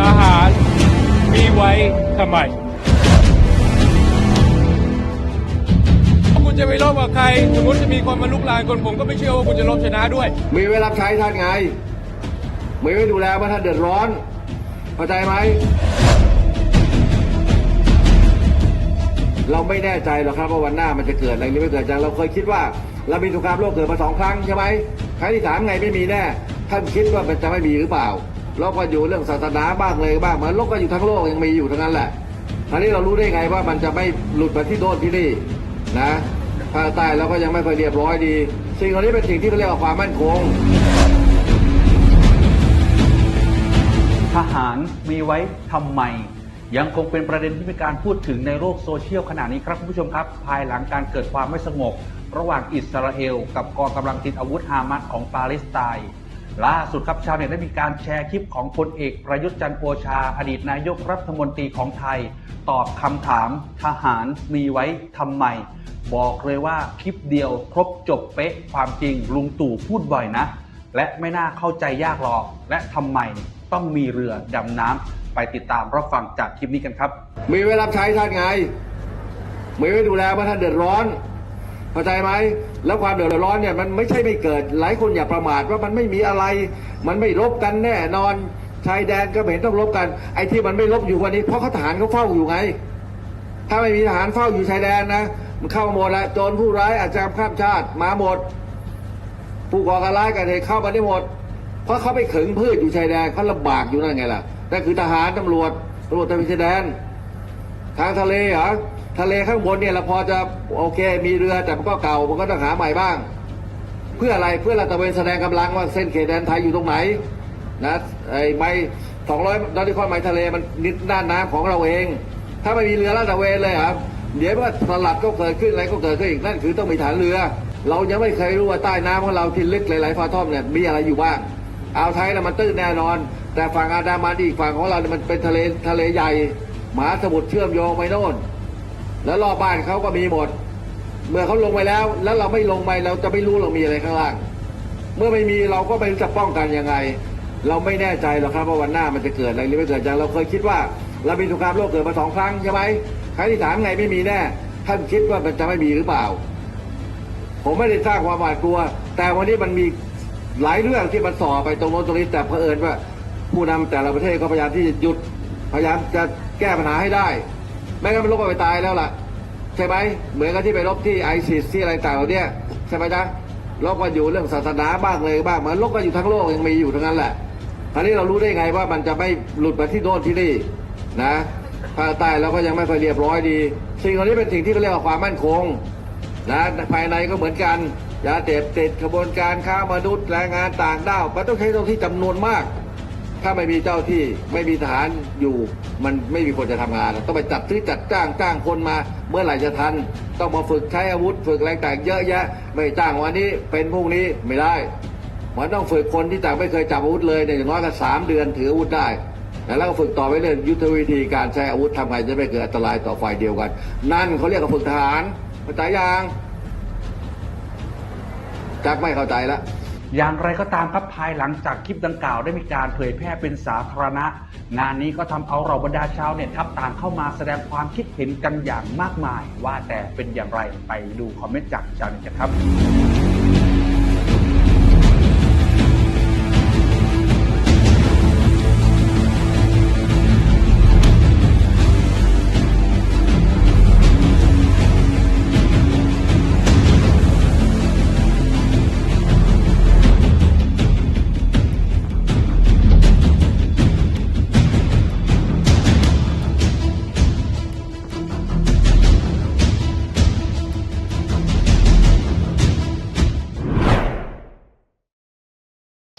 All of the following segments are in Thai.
ทหารมีไว้ทำไมคุณจะไปรบกับใคร สมมติจะมีคนมาลุกลานคนผมก็ไม่เชื่อว่าคุณจะรบชนะด้วย มีไว้รับใช้ท่านไง มีไว้ดูแลว่าท่านเดือดร้อนเข้าใจไหม เราไม่แน่ใจหรอกครับว่าวันหน้ามันจะเกิดอะไรหรือไม่เกิดอย่างเราเคยคิดว่า เรามีสงครามโลกเกิดมาสองครั้งใช่ไหมครั้งที่สามไงไม่มีแน่ ท่านคิดว่ามันจะไม่มีหรือเปล่า โลกก็อยู่เรื่องศาสนาบ้างเลยบ้างเหมือนโลกก็อยู่ทั้งโลกยังมีอยู่ทั้งนั้นแหละคราวนี้เรารู้ได้ไงว่ามันจะไม่หลุดมาที่โน่นที่นี่นะภาคใต้เราก็ยังไม่ค่อยเรียบร้อยดี สิ่งเหล่านี้เป็นสิ่งที่เขาเรียกว่าความมั่นคง ทหารมีไว้ทำไม ยังคงเป็นประเด็นที่มีการพูดถึงในโลกโซเชียลขณะนี้ครับคุณผู้ชมครับ ภายหลังการเกิดความไม่สงบ ระหว่างอิสราเอล กับกองกำลังติดอาวุธฮามัสของปาเลสไตน์ ล่าสุดครับชาวเน็ตได้มีการแชร์คลิปของพลเอกประยุทธ์จันทร์โอชา อดีตนายกรัฐมนตรีของไทย ตอบคำถามทหารมีไว้ทำไม บอกเลยว่าคลิปเดียวครบจบเป๊ะความจริงลุงตู่พูดบ่อยนะ และไม่น่าเข้าใจยากหรอก และทำไมต้องมีเรือดำน้ำไปติดตามรับฟังจากคลิปนี้กันครับ มีไว้รับใช้ท่านไง มีไว้ดูแลว่าท่านเดือดร้อน เข้าใจไหมแล้วความเดือดร้อนเนี่ยมันไม่ใช่ไม่เกิด หลายคนอย่าประมาทว่ามันไม่มีอะไร มันไม่รบกันแน่นอนชายแดนก็เห็นต้องรบกัน ไอ้ที่มันไม่รบอยู่วันนี้ เพราะเขาทหารเขาเฝ้าอยู่ไง ถ้าไม่มีทหารเฝ้าอยู่ชายแดนนะมันเข้ามาหมดแล้วโจรผู้ร้ายอาชญากรรมข้ามชาติมาหมด ผู้ก่อการร้ายกันเหตุเข้ามาได้หมด เพราะเขาไปขึงพืชอยู่ชายแดนเขาลำบากอยู่นั่นไงล่ะนั่นคือทหารตำรวจตำรวจตระเวนชายแดน ทางทะเลเหรอ ทะเลข้างบนเนี่ยเราพอจะโอเค มีเรือแต่มันก็เก่ามันก็ต้องหาใหม่บ้าง เพื่ออะไรเพื่อเราตะเวนแสดงกำลังว่าเส้นเขตแดนไทยอยู่ตรงไหนนะไอ้ไม้สองร้อยนอติคอนไม้ทะเลมันนิดด้านน้ำของเราเอง ถ้าไม่มีเรือลาดตะเวนเลยครับเดี๋ยวว่าสลัดก็เกิดขึ้นอะไรก็เกิดขึ้นอีกนั่นคือต้องมีฐานเรือ เรายังไม่เคยรู้ว่าใต้น้ำของเราที่ลึกหลายๆฟาท่อมเนี่ยมีอะไรอยู่บ้างอ่าวไทยนะมันตื้นแน่นอน แต่ฝั่งอันดามันอีกฝั่งของเราเนี่ยมันเป็นทะเลทะเลใหญ่มหาสมุทรเชื่อมโยงไปโน่น แล้วรอบบ้านเขาก็มีหมด เมื่อเขาลงไปแล้ว แล้วเราไม่ลงไปเราจะไม่รู้เรามีอะไรข้างล่าง เมื่อไม่มีเราก็ไม่รู้จะป้องกันยังไง เราไม่แน่ใจหรอกครับว่าวันหน้ามันจะเกิดอะไรหรือไม่เกิดอย่างเราเคยคิดว่า เรามีสงครามโลกเกิดมาสองครั้งใช่ไหมครั้งที่สามไงไม่มีแน่ท่านคิดว่ามันจะไม่มีหรือเปล่า ผมไม่ได้สร้างความหวาดกลัว แต่วันนี้มันมีหลายเรื่องที่มันส่อไปตรงโน้นตรงนี้แต่เผอิญว่า ผู้นำแต่ละประเทศก็พยายามที่จะหยุดพยายามจะแก้ปัญหาให้ได้ ไม่งั้นมันลบกันไปตายแล้วล่ะ ใช่ไหมเหมือนกับที่ไปรบที่ไอซิสที่อะไรต่างๆเนี่ยใช่ไหมจ๊ะลบกันอยู่เรื่องศาสนาบ้างเลยบ้างเหมือนลบกันอยู่ทั้งโลกยังมีอยู่ทั้งนั้นแหละคราวนี้เรารู้ได้ไงว่ามันจะไม่หลุดมาที่โน่นที่นี่นะภาคใต้เราก็ยังไม่ค่อยเรียบร้อยดี สิ่งเหล่านี้เป็นสิ่งที่เขาเรียกว่าความมั่นคงนะภายในก็เหมือนกันยาเสพติดขบวนการค้ามนุษย์แรงงานต่างด้าวมันต้องใช้เจ้าที่จำนวนมาก ถ้าไม่มีเจ้าที่ไม่มีทหารอยู่มันไม่มีคนจะทำงาน ต้องไปจัดซื้อจัดจ้างจ้างคนมา เมื่อไหร่จะทัน ต้องมาฝึกใช้อาวุธ ฝึกอะไรต่างเยอะแยะ ไม่จ้างวันนี้เป็นพรุ่งนี้ไม่ได้มันต้องฝึกคนที่จากไม่เคยจับอาวุธเลยเนี่ยอย่างน้อยก็สามเดือนถืออาวุธได้แล้วก็ฝึกต่อไปเรื่อยยุทธวิธีการใช้อาวุธทำไงจะไม่เกิดอันตรายต่อฝ่ายเดียวกัน นั่นเขาเรียกว่าฝึกทหารเข้าใจยังจักไม่เข้าใจแล้ว อย่างไรก็ตามครับภายหลังจากคลิปดังกล่าวได้มีการเผยแพร่เป็นสาธารณะ งานนี้ก็ทำเอาเราบรรดาชาวเน็ตครับต่างเข้ามาแสดงความคิดเห็นกันอย่างมากมาย ว่าแต่เป็นอย่างไรไปดูคอมเมนต์จากชาวเน็ตกันครับ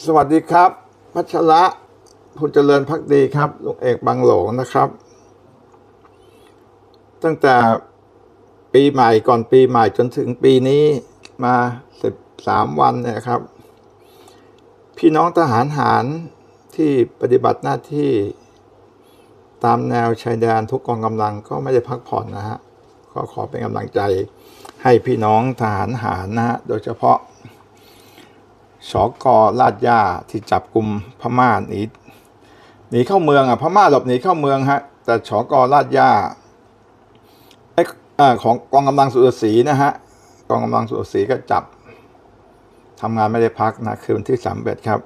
สวัสดีครับ พัชระพุนเจริญพักดีครับลุงเอกบางหลงนะครับ ตั้งแต่ปีใหม่ก่อนปีใหม่จนถึงปีนี้มาสิบสามวันนี่ยครับ พี่น้องทหารหารที่ปฏิบัติหน้าที่ตามแนวชายแดนทุกกองกำลังก็ไม่ได้พักผ่อนนะฮะก็ขอเป็นกำลังใจให้พี่น้องทหารหารนะฮะโดยเฉพาะ สกลาดย่าที่จับกลุ่มพม่าหนีหนีเข้าเมืองอะพม่าหลบหนีเข้าเมืองฮะแต่ชอกอลาดย่าไอ้ของกองกำลังสุรศรีนะฮะกองกำลังสุรศรีก็จับทำงานไม่ได้พักนะคืนที่สามเอ็ดครับ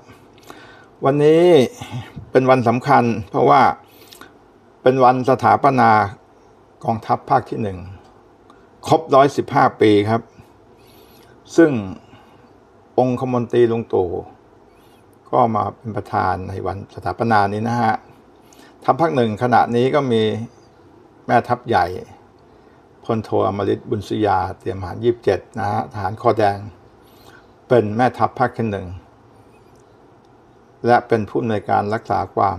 วันนี้เป็นวันสำคัญ เพราะว่าเป็นวันสถาปนากองทัพภาคที่หนึ่งครบร้อยสิบห้าปีครับ ซึ่ง องคมนตรีลุงตู่ก็มาเป็นประธานในวันสถาปนานี้นะฮะทัพภาคหนึ่งขณะนี้ก็มีแม่ทัพใหญ่พลโทอมริตบุญสุยา เตรียมหารยี่สิบเจ็ดนะฮะทหารคอแดง เป็นแม่ทัพภาคที่หนึ่งและเป็นผู้อำนวยการรักษาความ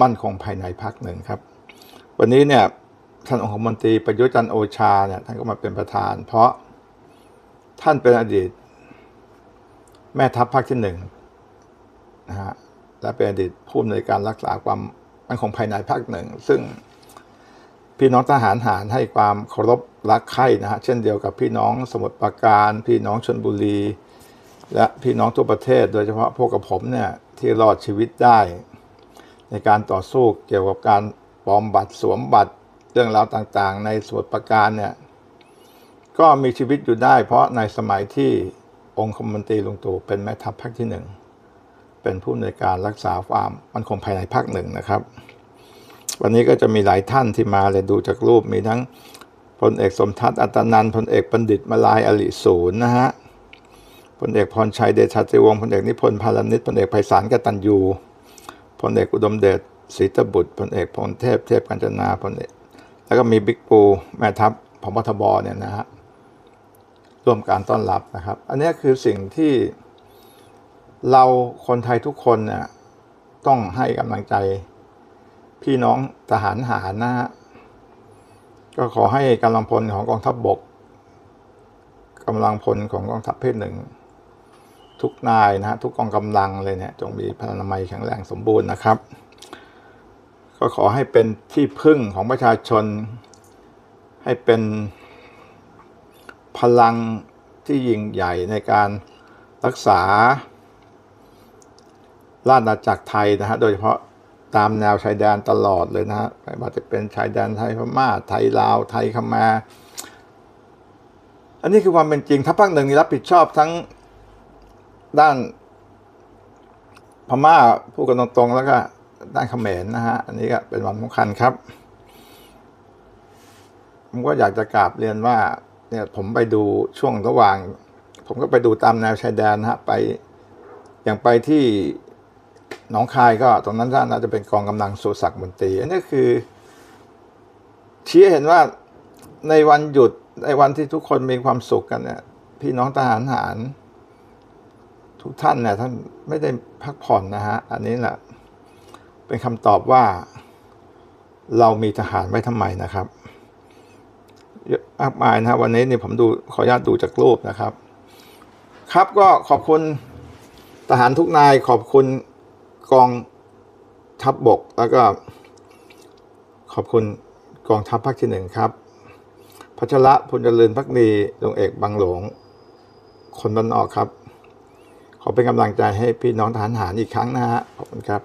มั่นคงภายในภาคหนึ่งครับ วันนี้เนี่ยท่านองคมนตรีประยุทธ์จันโอชาเนี่ยท่านก็มาเป็นประธาน เพราะท่านเป็นอดีต แม่ทัพภาคที่หนึ่งนะฮะและเป็นอดีตผู้อำนวยการรักษาความมั่นคงภายในภาคหนึ่ง ซึ่งพี่น้องทหารหารให้ความเคารพรักใคร่นะฮะเช่นเดียวกับพี่น้องสมุทรปราการ พี่น้องชนบุรี และพี่น้องทั่วประเทศ โดยเฉพาะพวกกับผมเนี่ยที่รอดชีวิตได้ ในการต่อสู้เกี่ยวกับการปลอมบัตรสวมบัตรเรื่องราวต่างๆ ในสมุทรปราการเนี่ยก็มีชีวิตอยู่ได้ เพราะในสมัยที่ องคมนตรีลุงตู่เป็นแม่ทัพภาคที่หนึ่งเป็นผู้ในวยการรักษาความมั่นคงภายในภาคหนึ่งนะครับ วันนี้ก็จะมีหลายท่านที่มาเลยดูจากรูปมีทั้งพลเอกสมทัศน์อัตนันพลเอกบัณฑิตมาลายอลิศูนย์นะฮะพลเอกพรชัยเดชาติวงศ์พลเอกนิพนธ์พาลนิชพลเอกไพศาลกตัญญูพลเอกอุดมเดชศรีตบุตรพลเอกพลเทพเทพกัญจนาพลเอกแล้วก็มีบิ๊กปูแม่ทัพพบทบเนี่ยนะฮะ ร่วมการต้อนรับนะครับ อันนี้คือสิ่งที่เราคนไทยทุกคนเนี่ยต้องให้กำลังใจ พี่น้องทหารหารนะฮะก็ขอให้กำลังพลของกองทัพบบกกำลังพลของกองทัพเพศหนึ่ง ทุกนายนะฮะทุกกองกำลังเลยเนี่ยจงมีพลานามัยแข็งแรงสมบูรณ์นะครับ ก็ขอให้เป็นที่พึ่งของประชาชน ให้เป็น พลังที่ยิ่งใหญ่ในการรักษาราชอาณาจักรไทยนะฮะโดยเฉพาะตามแนวชายแดนตลอดเลยนะฮะไม่ว่าจะเป็นชายแดนไทยพม่าไทยลาวไทยเขมรอันนี้คือความเป็นจริงทัพภาคหนึ่งนี่รับผิดชอบทั้งด้านพม่าพูดกันตรงๆ แล้วก็ด้านเขมรนะฮะ อันนี้ก็เป็นวันสำคัญครับ ผมก็อยากจะกราบเรียนว่า เนี่ยผมไปดูช่วงระหว่าง ผมก็ไปดูตามแนวชายแดนนะฮะไปอย่างไปที่หนองคายก็ตรงนั้นน่าจะเป็นกองกำลังสุรศักมนตรีอันนี้คือชี้เห็นว่าในวันหยุดในวันที่ทุกคนมีความสุขกันเนี่ยพี่น้องทหารหาร ทุกท่านเนี่ยท่านไม่ได้พักผ่อนนะฮะ อันนี้แหละเป็นคำตอบว่า เรามีทหารไว้ทำไมนะครับ มากมายนะฮะวันนี้เนี่ยผมดูขออนุญาตดูจากรูปนะครับ ครับก็ขอบคุณทหารทุกนายขอบคุณกองทัพบบก แล้วก็ขอบคุณกองทัพภาคที่หนึ่งครับ พัชระพลเจริญพักดีลงเอกบางหลวงคนบ้านนอกครับ ขอเป็นกำลังใจให้พี่น้องทหารหารอีกครั้งนะฮะขอบคุณครับ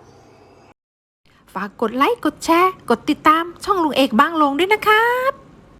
ฝากกดไลค์ กดแชร์ กดติดตามช่องลุงเอกบางลงด้วยนะครับ